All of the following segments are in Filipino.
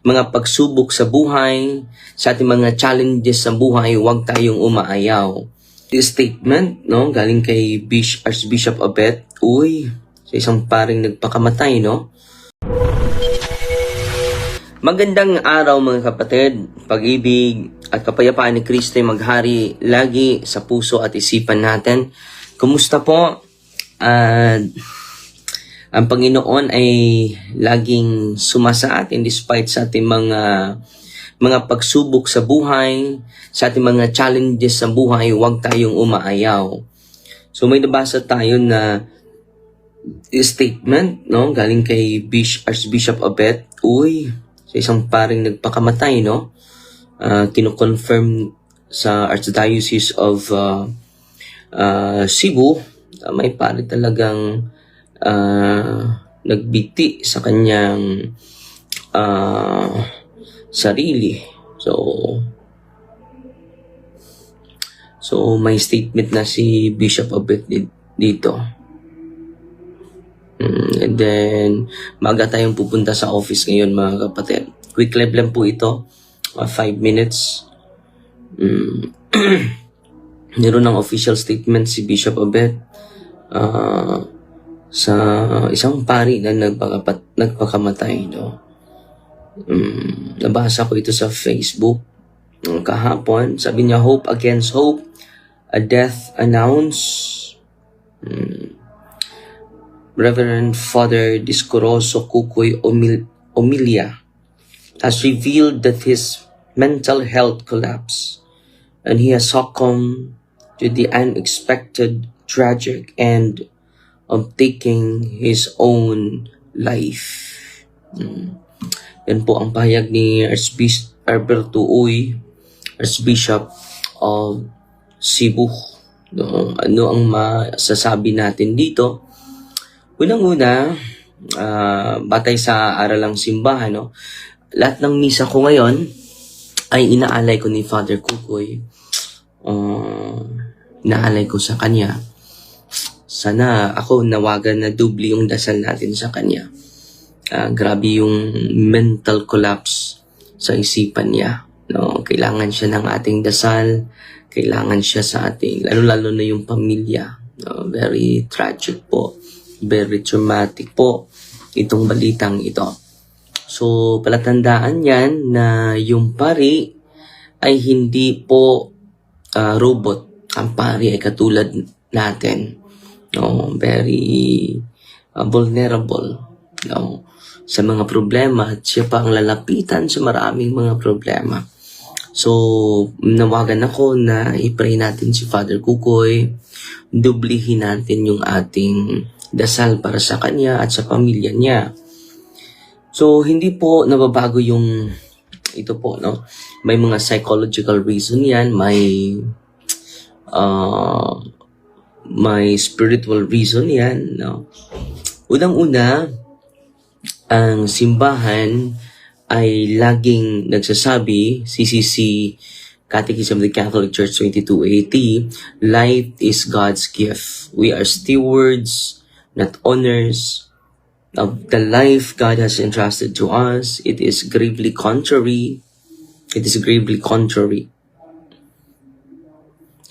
mga pagsubok sa buhay, sa ating mga challenges sa buhay, huwag tayong umaayaw. This statement, no, galing kay Bish, Archbishop Abet, uy, sa isang paring nagpakamatay, no? Magandang araw mga kapatid, pag-ibig at kapayapaan ni Kristo ay maghari lagi sa puso at isipan natin. Kumusta po? At ang Panginoon ay laging sumasa atin despite sa ating mga mga pagsubok sa buhay, sa ating mga challenges sa buhay, huwag tayong umaayaw. So may nabasa tayo na statement, no, galing kay Bish, Archbishop Abet, uy, sa isang paring nagpakamatay, no? Uh, kino-confirm sa Archdiocese of uh, uh, Cebu, uh, may pare talagang uh, nagbiti sa kanyang uh, sarili. So, so may statement na si Bishop Abet dito. Mm, and then, maga tayong pupunta sa office ngayon mga kapatid. Quick live lang po ito. 5 uh, minutes. Mm. Meron ng official statement si Bishop Abet uh, sa isang pari na nagpakapat, nagpakamatay. No? Um, nabasa ko ito sa Facebook kahapon. Sabi niya, hope against hope, a death announced. Um, Reverend Father Discoroso Kukoy Omil Omilia has revealed that his mental health collapsed and he has succumbed to the unexpected tragic end of taking his own life. Hmm. Yan po ang pahayag ni Archbishop Alberto Uy, Archbishop of Cebu. No, ano ang masasabi natin dito? Unang-una, uh, batay sa aralang simbahan, no? lahat ng misa ko ngayon ay inaalay ko ni Father Kukoy. Uh, inaalay ko sa kanya. Sana ako nawagan na dubli yung dasal natin sa kanya. Uh, grabe yung mental collapse sa isipan niya. No? Kailangan siya ng ating dasal. Kailangan siya sa ating, lalo-lalo na yung pamilya. No? Very tragic po very traumatic po itong balitang ito. So, palatandaan yan na yung pari ay hindi po uh, robot. Ang pari ay katulad natin. No, very uh, vulnerable no, sa mga problema at siya pa ang lalapitan sa maraming mga problema. So, nawagan ako na i-pray natin si Father Kukoy, dublihin natin yung ating dasal para sa kanya at sa pamilya niya. So, hindi po nababago yung ito po, no? May mga psychological reason yan, may uh, may spiritual reason yan, no? Unang-una, ang simbahan ay laging nagsasabi, CCC Catechism of the Catholic Church 2280, life is God's gift. We are stewards not honors of the life God has entrusted to us. It is gravely contrary. It is gravely contrary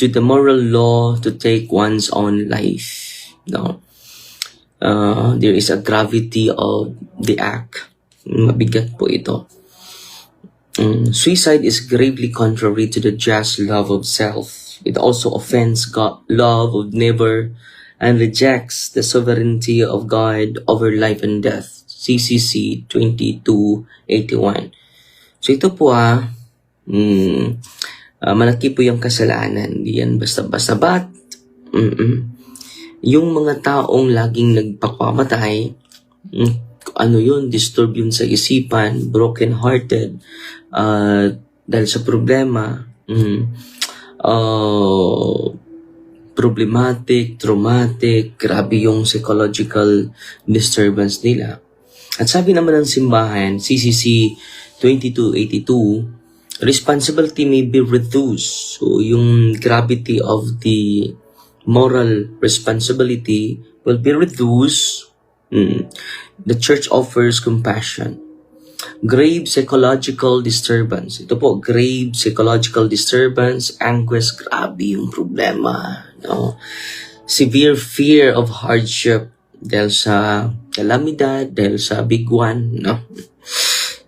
to the moral law to take one's own life. No? Uh, there is a gravity of the act. Mabigat po ito. Um, suicide is gravely contrary to the just love of self. It also offends God, love of neighbor, and rejects the sovereignty of God over life and death. CCC 2281. So ito po ah, mm, uh, malaki po yung kasalanan. Hindi yan basta-basta. But, mm-mm, yung mga taong laging nagpakamatay, mm, ano yun, disturb yun sa isipan, broken-hearted, uh, dahil sa problema, mm, uh, problematic, traumatic, grabe yung psychological disturbance nila. At sabi naman ng simbahan, CCC 2282, responsibility may be reduced. So, yung gravity of the moral responsibility will be reduced. Mm. The church offers compassion. grave psychological disturbance. Ito po, grave psychological disturbance, anguish, grabe yung problema. No? Severe fear of hardship dahil sa kalamidad, dahil sa big one. No?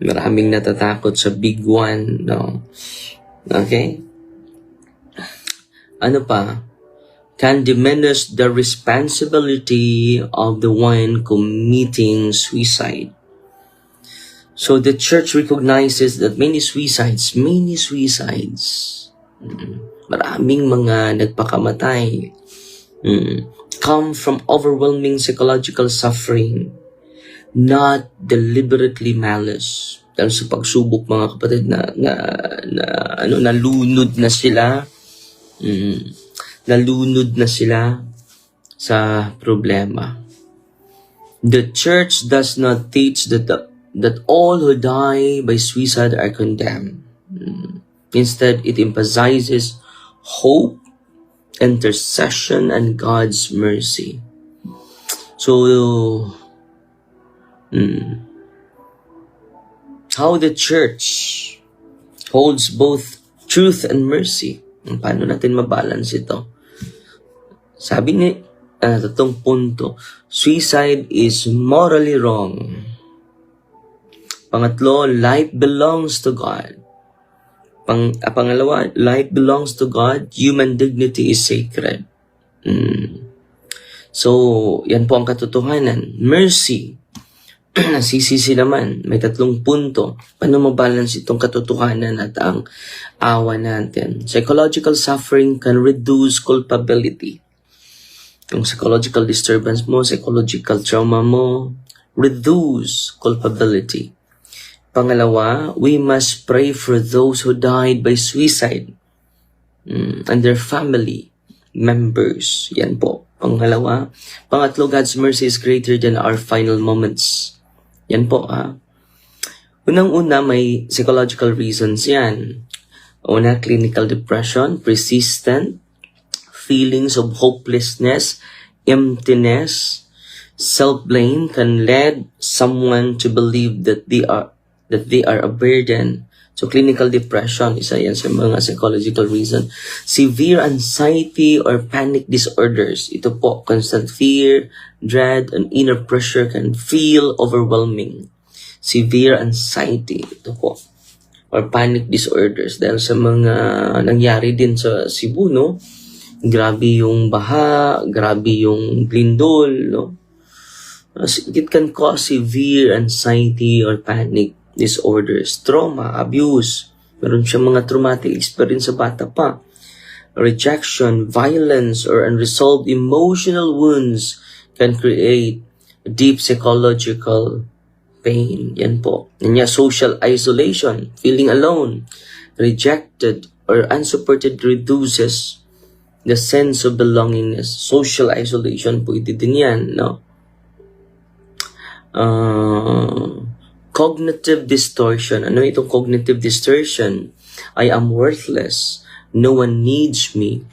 Maraming natatakot sa big one. No? Okay? Ano pa? Can diminish the responsibility of the one committing suicide. So the church recognizes that many suicides, many suicides, mm, maraming mga nagpakamatay, mm, come from overwhelming psychological suffering, not deliberately malice. Dahil sa pagsubok mga kapatid na, na, na ano, nalunod na sila, mm, nalunod na sila sa problema. The church does not teach that the that all who die by suicide are condemned. Mm. Instead, it emphasizes hope, intercession, and God's mercy. So, mm, how the church holds both truth and mercy. Paano natin mabalance ito? Sabi ni, uh, tatong punto, suicide is morally wrong Pangatlo, life belongs to God. Pang, ah, pangalawa, life belongs to God. Human dignity is sacred. Mm. So, yan po ang katotohanan. Mercy. Nasisisi naman. May tatlong punto. Paano mabalance itong katotohanan at ang awa natin? Psychological suffering can reduce culpability. Yung psychological disturbance mo, psychological trauma mo, reduce culpability. Pangalawa, we must pray for those who died by suicide mm, and their family members. Yan po. Pangalawa. Pangatlo, God's mercy is greater than our final moments. Yan po, ha. Unang-una, may psychological reasons yan. Una, clinical depression, persistent feelings of hopelessness, emptiness, self-blame can lead someone to believe that they are that they are a burden. So clinical depression, isa yan sa mga psychological reason. Severe anxiety or panic disorders. Ito po, constant fear, dread, and inner pressure can feel overwhelming. Severe anxiety, ito po. Or panic disorders. Dahil sa mga nangyari din sa Cebu, no? Grabe yung baha, grabe yung lindol, no? It can cause severe anxiety or panic disorders, trauma, abuse. Meron siyang mga traumatic experience sa bata pa. Rejection, violence, or unresolved emotional wounds can create deep psychological pain. Yan po. Yan social isolation, feeling alone, rejected, or unsupported reduces the sense of belongingness. Social isolation po ito din yan, no? Uh, Cognitive distortion. Ano itong cognitive distortion? I am worthless. No one needs me.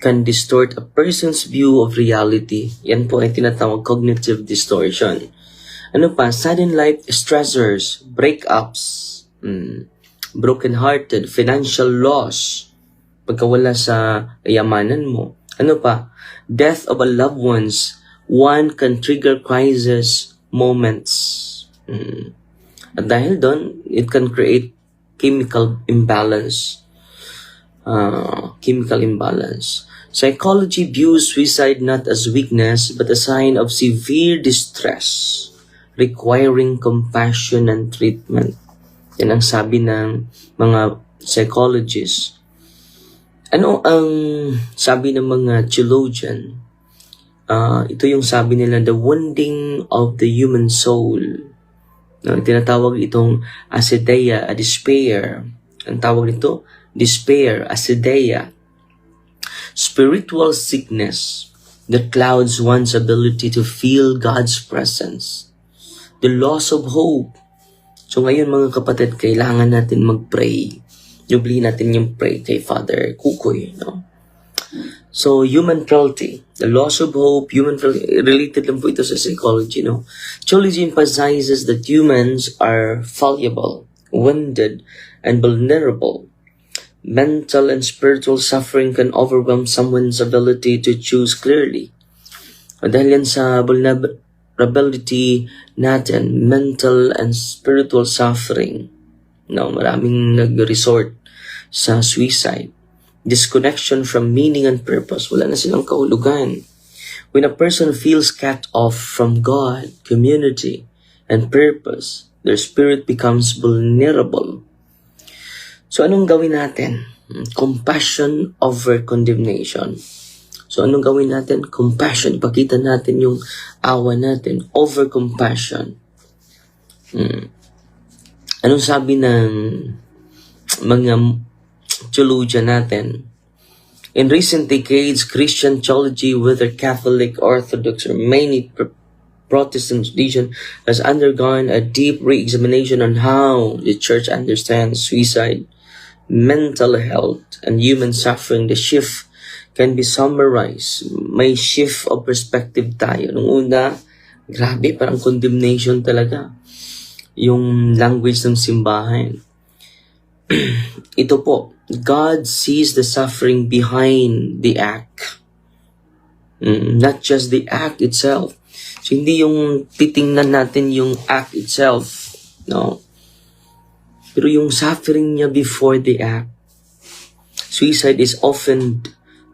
Can distort a person's view of reality. Yan po ay tinatawag cognitive distortion. Ano pa? Sudden life stressors, breakups, mm, broken-hearted, financial loss, pagkawala sa kayamanan mo. Ano pa? Death of a loved ones. One can trigger crisis moments. Mm. At dahil doon, it can create chemical imbalance. Uh, chemical imbalance. Psychology views suicide not as weakness but a sign of severe distress requiring compassion and treatment. Yan ang sabi ng mga psychologists. Ano ang sabi ng mga theologian? Uh, ito yung sabi nila, the wounding of the human soul No, tinatawag itong acidea, a despair. Ang tawag nito, despair, acidea. Spiritual sickness that clouds one's ability to feel God's presence. The loss of hope. So ngayon mga kapatid, kailangan natin mag-pray. Yubli natin yung pray kay Father Kukoy. No? So, human frailty, the loss of hope, human frailty, related lang po ito sa psychology, no? Theology emphasizes that humans are fallible, wounded, and vulnerable. Mental and spiritual suffering can overwhelm someone's ability to choose clearly. Dahil yan sa vulnerability natin, mental and spiritual suffering, no, maraming nag-resort sa suicide. Disconnection from meaning and purpose. Wala na silang kahulugan. When a person feels cut off from God, community, and purpose, their spirit becomes vulnerable. So anong gawin natin? Compassion over condemnation. So anong gawin natin? Compassion. Pakita natin yung awa natin. Over compassion. Hmm. Anong sabi ng mga theologian natin? In recent decades, Christian theology, whether Catholic, Orthodox, or pr- Protestant tradition, has undergone a deep re-examination on how the church understands suicide, mental health, and human suffering. The shift can be summarized. May shift of perspective tayo. Nung una, grabe, parang condemnation talaga. Yung language ng simbahan. Ito po, God sees the suffering behind the act. Mm, not just the act itself. So, hindi yung titingnan natin yung act itself. No? Pero yung suffering niya before the act. Suicide is often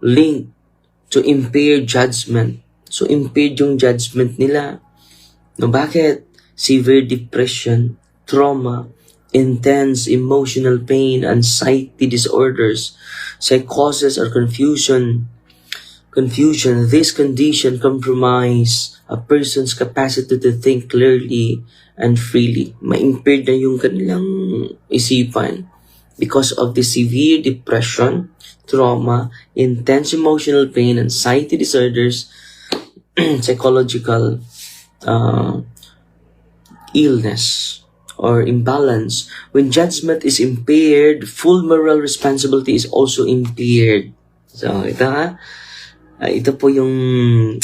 linked to impaired judgment. So, impaired yung judgment nila. No, bakit? Severe depression, trauma, intense emotional pain, anxiety disorders, psychosis or confusion. Confusion, this condition compromise a person's capacity to think clearly and freely. Ma-impaired na yung kanilang isipan because of the severe depression, trauma, intense emotional pain, anxiety disorders, psychological uh, illness or imbalance. When judgment is impaired, full moral responsibility is also impaired. So, ito ha. Ah, ito po yung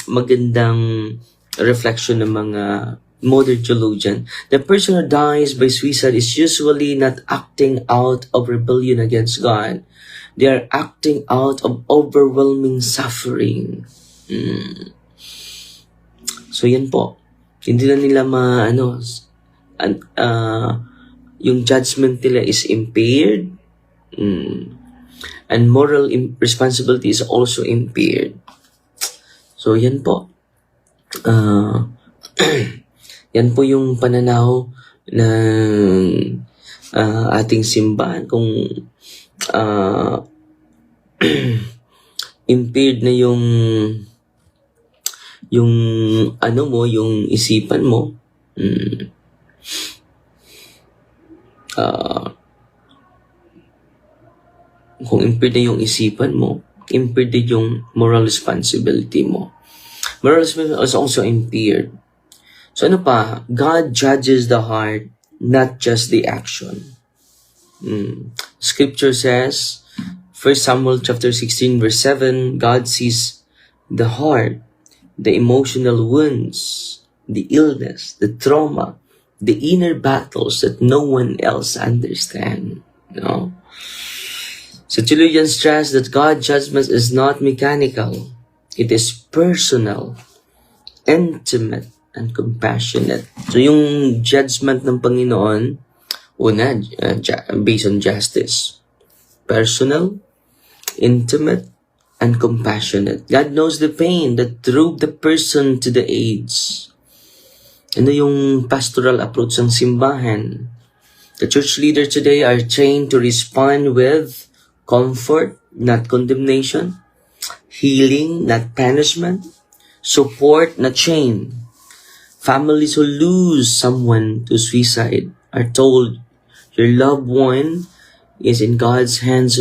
magandang reflection ng mga modern theologian. The person who dies by suicide is usually not acting out of rebellion against God. They are acting out of overwhelming suffering. Mm. So yan po. Hindi na nila ma ano an, uh, yung judgment nila is impaired. Mm. And moral responsibility is also impaired. So yan po. Uh, yan po yung pananaw ng uh, ating simbahan kung uh, impaired na yung yung ano mo, yung isipan mo. Mm, uh, kung impaired na yung isipan mo, din yung moral responsibility mo. Moral responsibility is also impaired. So ano pa? God judges the heart, not just the action. Mm. Scripture says, 1 Samuel chapter 16 verse 7, God sees the heart, the emotional wounds, the illness, the trauma, the inner battles that no one else understands. Know? So Chilujan stressed that God's judgment is not mechanical. It is personal, intimate, and compassionate. So yung judgment ng Panginoon, una, uh, based on justice. Personal, intimate, and compassionate. God knows the pain that drove the person to the age. Ano yung pastoral approach ng simbahan? The church leader today are trained to respond with comfort, not condemnation, healing, not punishment, support, not shame. Families who lose someone to suicide are told your loved one is in God's hands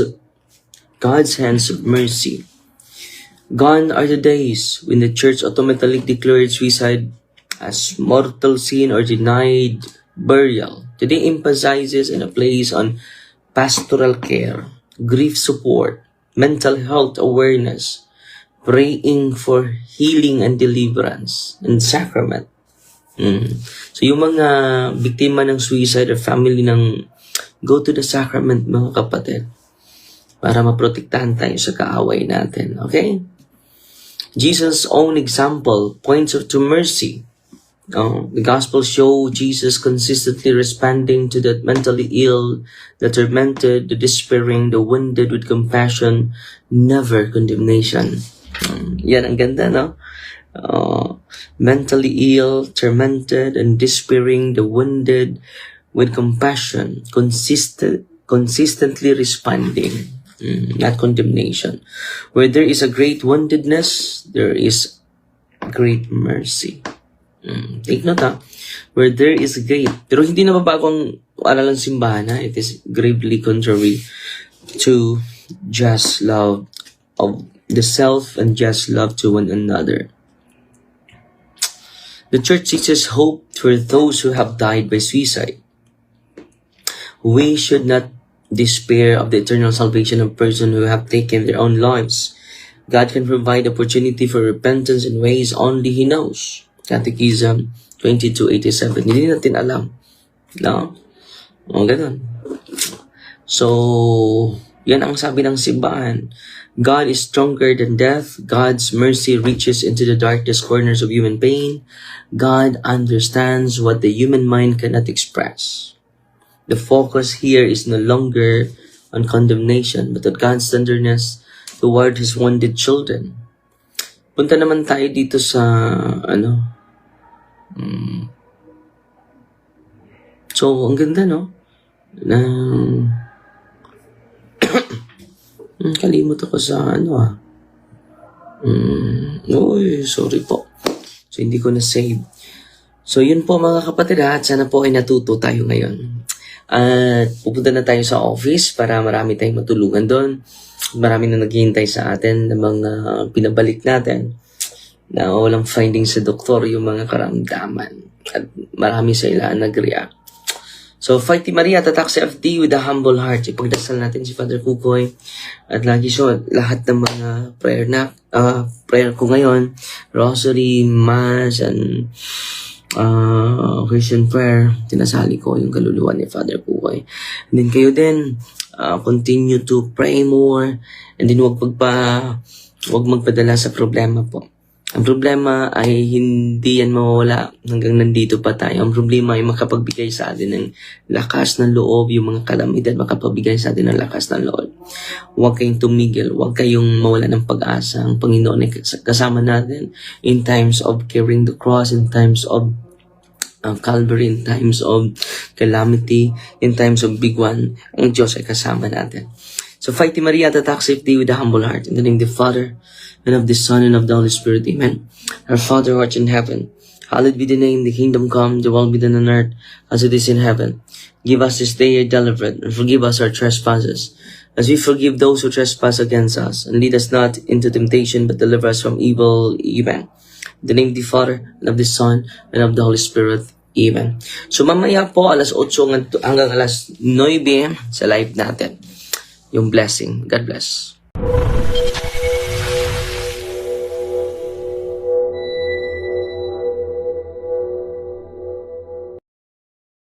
God's hands of mercy. Gone are the days when the church automatically declared suicide as mortal sin or denied burial. Today emphasizes and a place on pastoral care, grief support, mental health awareness, praying for healing and deliverance, and sacrament. Mm. So yung mga biktima ng suicide or family ng go to the sacrament mga kapatid para maprotektahan tayo sa kaaway natin. Okay? Jesus' own example points to mercy. Oh, the gospel show Jesus consistently responding to the mentally ill, the tormented, the despairing, the wounded with compassion, never condemnation. Mm, yan ang ganda, no? Uh, mentally ill, tormented, and despairing, the wounded with compassion, consistent, consistently responding, Mm, not condemnation. Where there is a great woundedness, there is great mercy. Mm, take note ha. Where there is great, pero hindi na mabago ang aral simbahan ha. It is gravely contrary to just love of the self and just love to one another. The church teaches hope for those who have died by suicide. We should not despair of the eternal salvation of persons who have taken their own lives. God can provide opportunity for repentance in ways only He knows. Catechism 2287. Hindi natin alam. No? O, ganun. So, yan ang sabi ng simbahan. God is stronger than death. God's mercy reaches into the darkest corners of human pain. God understands what the human mind cannot express. The focus here is no longer on condemnation, but on God's tenderness toward His wounded children. Punta naman tayo dito sa, ano, mm, so, ang ganda, no? Hmm, kalimot ako sa, ano, ah. Mm, uy, sorry po. So, hindi ko na-save. So, yun po mga kapatid ha, sana po ay natuto tayo ngayon. At pupunta na tayo sa office para marami tayong matulungan doon. Marami na naghihintay sa atin ng mga pinabalik natin na walang findings sa doktor yung mga karamdaman. At marami sa ilan nag-react. So, Fighty Maria, tatak sa FD with a humble heart. Ipagdasal natin si Father Kukoy. At lagi siya, lahat ng mga prayer na, uh, prayer ko ngayon, rosary, mass, and uh, Christian prayer, tinasali ko yung kaluluwa ni Father Kukoy. And then kayo din, uh, continue to pray more, and then wag magpa, wag magpadala sa problema po. Ang problema ay hindi yan mawawala hanggang nandito pa tayo. Ang problema ay makapagbigay sa atin ng lakas ng loob, yung mga kalamidad makapagbigay sa atin ng lakas ng loob. Huwag kayong tumigil, huwag kayong mawala ng pag-asa. Ang Panginoon ay kasama natin in times of carrying the cross, in times of uh, Calvary, in times of calamity, in times of big one. Ang Diyos ay kasama natin. So, fight Maria, tatak safety with a humble heart. In the name of the Father, and of the Son, and of the Holy Spirit. Amen. Our Father who art in heaven, hallowed be the name, the kingdom come, the will be done on earth, as it is in heaven. Give us this day our bread, and forgive us our trespasses, as we forgive those who trespass against us. And lead us not into temptation, but deliver us from evil. Amen. The name of the Father, and of the Son, and of the Holy Spirit. Amen. So mamaya po, alas 8 hanggang alas 9 sa live natin. Yung blessing. God bless.